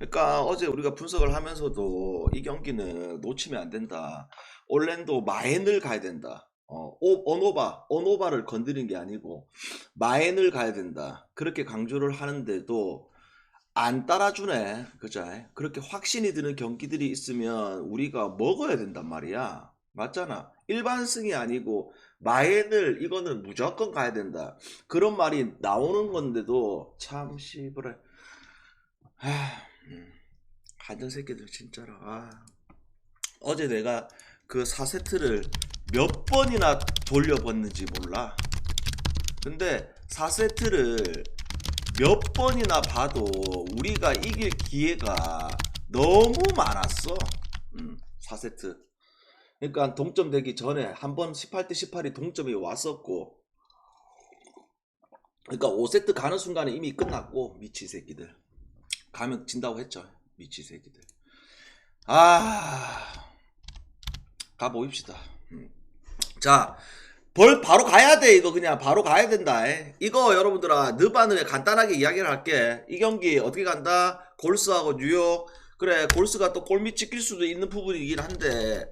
그러니까 어제 우리가 분석을 하면서도 이 경기는 놓치면 안 된다. 올랜도 마엔을 가야 된다. 어, 오, 오노바, 오노바를 건드린 게 아니고 마엔을 가야 된다. 그렇게 강조를 하는데도 안 따라주네. 그죠? 그렇게 확신이 드는 경기들이 있으면 우리가 먹어야 된단 말이야. 맞잖아. 일반승이 아니고 마엔을 이거는 무조건 가야 된다. 그런 말이 나오는 건데도 참 씨부래. 하, 음, 한전 새끼들 진짜로. 아. 어제 내가 그 4세트를 몇 번이나 돌려봤는지 몰라. 근데 4세트를 몇 번이나 봐도 우리가 이길 기회가 너무 많았어. 음, 4세트. 그러니까 동점 되기 전에 한 번 18대 18이 동점이 왔었고 그러니까 5세트 가는 순간에 이미 끝났고 미치 새끼들 가면 진다고 했죠 미치 새끼들. 아 가보입시다. 음. 자 벌 바로 가야 돼 이거 그냥. 바로 가야 된다 에. 이거 여러분들아 느바느에 간단하게 이야기를 할게. 이 경기 어떻게 간다? 골스하고 뉴욕. 그래 골스가 또 골밑 찍힐 수도 있는 부분이긴 한데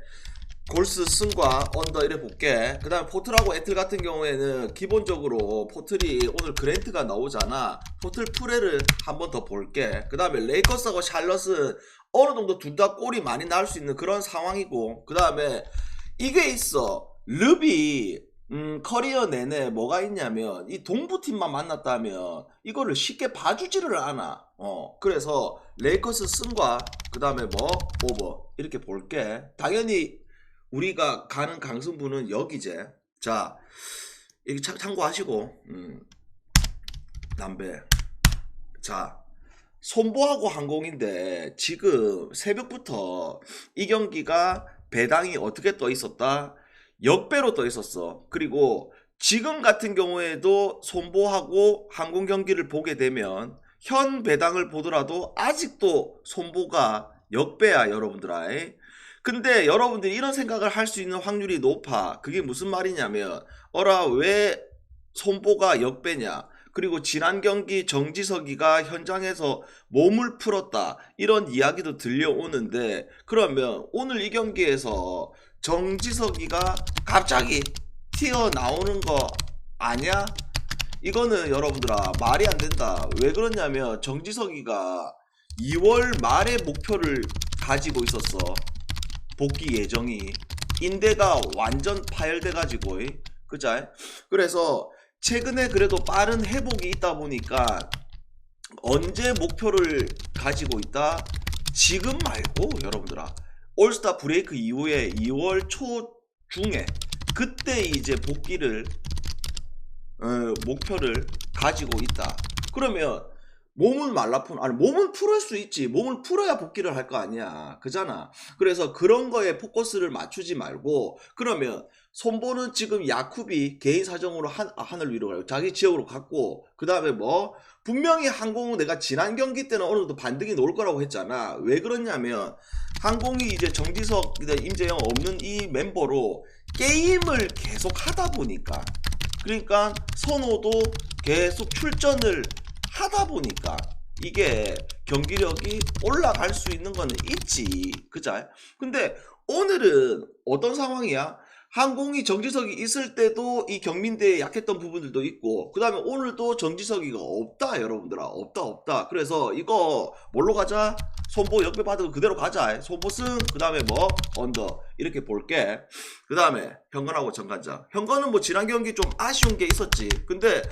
골스 승과 언더 이래 볼게. 그 다음에 포틀하고 애틀 같은 경우에는 기본적으로 포틀이 오늘 그랜트가 나오잖아. 포틀 프레를 한 번 더 볼게. 그 다음에 레이커스하고 샬럿은 어느 정도 둘 다 골이 많이 나올 수 있는 그런 상황이고. 그 다음에 이게 있어. 르비 음, 커리어 내내 뭐가 있냐면 이 동부팀만 만났다면 이거를 쉽게 봐주지를 않아. 어, 그래서 레이커스 승과 그 다음에 뭐 오버 이렇게 볼게. 당연히 우리가 가는 강승부는 여기제. 자, 여기 참, 참고하시고, 음, 남배. 자, 손보하고 항공인데, 지금 새벽부터 이 경기가 배당이 어떻게 떠 있었다? 역배로 떠 있었어. 그리고 지금 같은 경우에도 손보하고 항공 경기를 보게 되면, 현 배당을 보더라도 아직도 손보가 역배야, 여러분들아. 근데 여러분들이 이런 생각을 할 수 있는 확률이 높아. 그게 무슨 말이냐면, 어라, 왜 손보가 역배냐? 그리고 지난 경기 정지석이가 현장에서 몸을 풀었다. 이런 이야기도 들려오는데, 그러면 오늘 이 경기에서 정지석이가 갑자기 튀어나오는 거 아니야? 이거는 여러분들아, 말이 안 된다. 왜 그러냐면, 정지석이가 2월 말에 목표를 가지고 있었어. 복귀 예정이 인대가 완전 파열돼 가지고 그자 그래서 최근에 그래도 빠른 회복이 있다 보니까 언제 목표를 가지고 있다? 지금 말고 여러분들아. 올스타 브레이크 이후에 2월 초 중에 그때 이제 복귀를 어, 목표를 가지고 있다. 그러면 몸은 말라푼 아니 몸은 풀을 수 있지. 몸을 풀어야 복귀를 할 거 아니야. 그잖아. 그래서 그런 거에 포커스를 맞추지 말고 그러면 손보는 지금 야쿠비 개인 사정으로 한, 아, 하늘 위로 가요. 자기 지역으로 갔고 그 다음에 뭐 분명히 항공은 내가 지난 경기 때는 어느 정도 반등이 나올 거라고 했잖아. 왜 그러냐면 항공이 이제 정지석 임재영 없는 이 멤버로 게임을 계속 하다 보니까. 그러니까 선호도 계속 출전을 하다 보니까 이게 경기력이 올라갈 수 있는 거는 있지. 그자? 근데 오늘은 어떤 상황이야? 항공이 정지석이 있을 때도 이 경민대에 약했던 부분들도 있고 그 다음에 오늘도 정지석이가 없다 여러분들아. 없다 없다. 그래서 이거 뭘로 가자? 손보 역배 받은 그대로 가자. 손보 승 그 다음에 뭐 언더 이렇게 볼게. 그 다음에 현건하고 정관장. 현건은 뭐 지난 경기 좀 아쉬운 게 있었지. 근데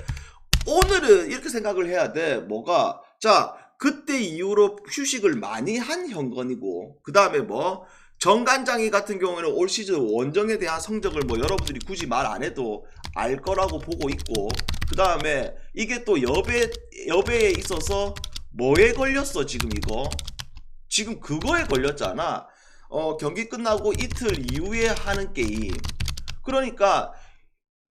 오늘은 이렇게 생각을 해야 돼. 뭐가 자 그때 이후로 휴식을 많이 한 현건이고 그 다음에 뭐 정관장이 같은 경우에는 올 시즌 원정에 대한 성적을 뭐 여러분들이 굳이 말 안 해도 알 거라고 보고 있고 그 다음에 이게 또 여배 여배에 있어서 뭐에 걸렸어 지금 이거 지금 그거에 걸렸잖아. 어 경기 끝나고 이틀 이후에 하는 게임. 그러니까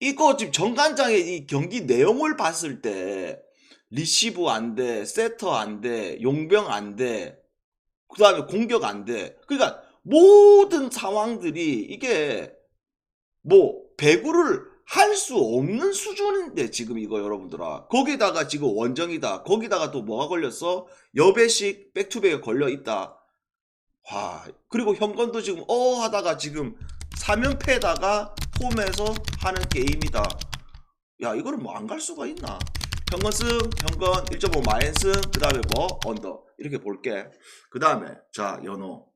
이거 지금 정관장의 이 경기 내용을 봤을 때 리시브 안 돼, 세터 안 돼, 용병 안 돼, 그 다음에 공격 안 돼. 그러니까 모든 상황들이 이게 뭐 배구를 할 수 없는 수준인데 지금 이거 여러분들아. 거기다가 지금 원정이다. 거기다가 또 뭐가 걸렸어? 여배식 백투백에 걸려 있다. 와 그리고 현건도 지금 어 하다가 지금 3연패에다가 홈에서 하는 게임이다. 야 이거는 뭐안 갈 수가 있나? 현건승 현건 1.5 마엔승 그 다음에 뭐 언더. 이렇게 볼게. 그 다음에 자 연호.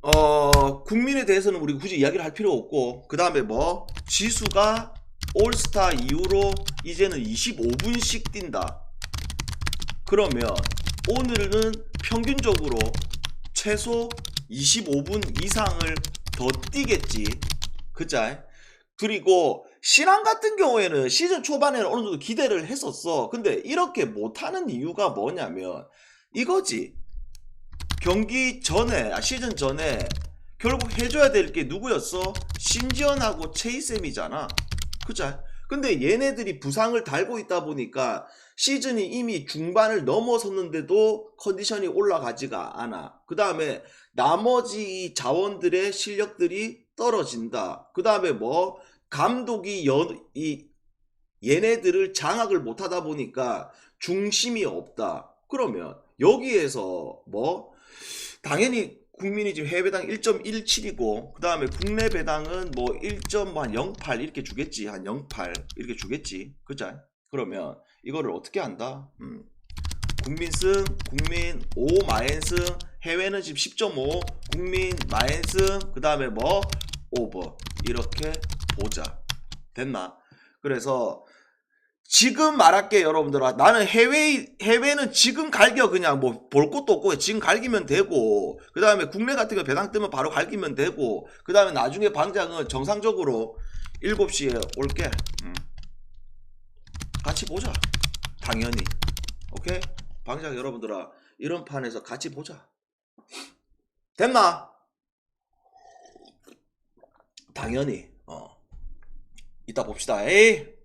어 국민에 대해서는 우리 굳이 이야기를 할 필요 없고 그 다음에 뭐 지수가 올스타 이후로 이제는 25분씩 뛴다. 그러면 오늘은 평균적으로 최소 25분 이상을 더 뛰겠지 그자 그리고 신앙 같은 경우에는 시즌 초반에는 어느 정도 기대를 했었어 근데 이렇게 못하는 이유가 뭐냐면 이거지 경기 전에 아, 시즌 전에 결국 해줘야 될 게 누구였어? 신지연하고 체이쌤이잖아. 그죠? 근데 얘네들이 부상을 달고 있다 보니까 시즌이 이미 중반을 넘어섰는데도 컨디션이 올라가지가 않아. 그 다음에 나머지 이 자원들의 실력들이 떨어진다. 그 다음에 뭐 감독이 연, 이 얘네들을 장악을 못하다 보니까 중심이 없다. 그러면 여기에서 뭐 당연히 국민이 지금 해외 배당 1.17이고 그 다음에 국내 배당은 뭐 1.08 이렇게 주겠지 한 0.8 이렇게 주겠지 그죠? 그러면 이거를 어떻게 한다? 음. 국민 승, 국민 5 마엔승, 해외는 지금 10.5, 국민 마엔승, 그 다음에 뭐? 오버. 이렇게 보자. 됐나? 그래서 지금 말할게 여러분들아 나는 해외 해외는 지금 갈겨 그냥. 뭐 볼 것도 없고 지금 갈기면 되고. 그 다음에 국내 같은 거 배당 뜨면 바로 갈기면 되고. 그 다음에 나중에 방장은 정상적으로 7시에 올게. 음. 같이 보자. 당연히. 오케이 방장 여러분들아 이런 판에서 같이 보자. 됐나? 당연히 어. 이따 봅시다. 에이